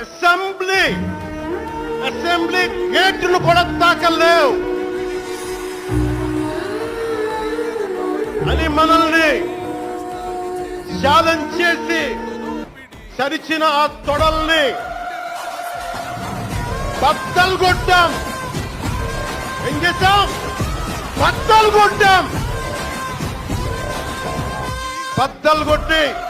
Assembly assembly గేట్లు కూడా తాకలేవు. అని మనల్ని ఛాలెంజ్ చేసి సరిచిన ఆ తొడల్ని బద్దలు కొట్టాం. ఏం చేశాం? బద్దలు కొట్టాం. బద్దలు కొట్టి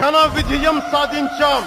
ఘన విజయం సాధించాం.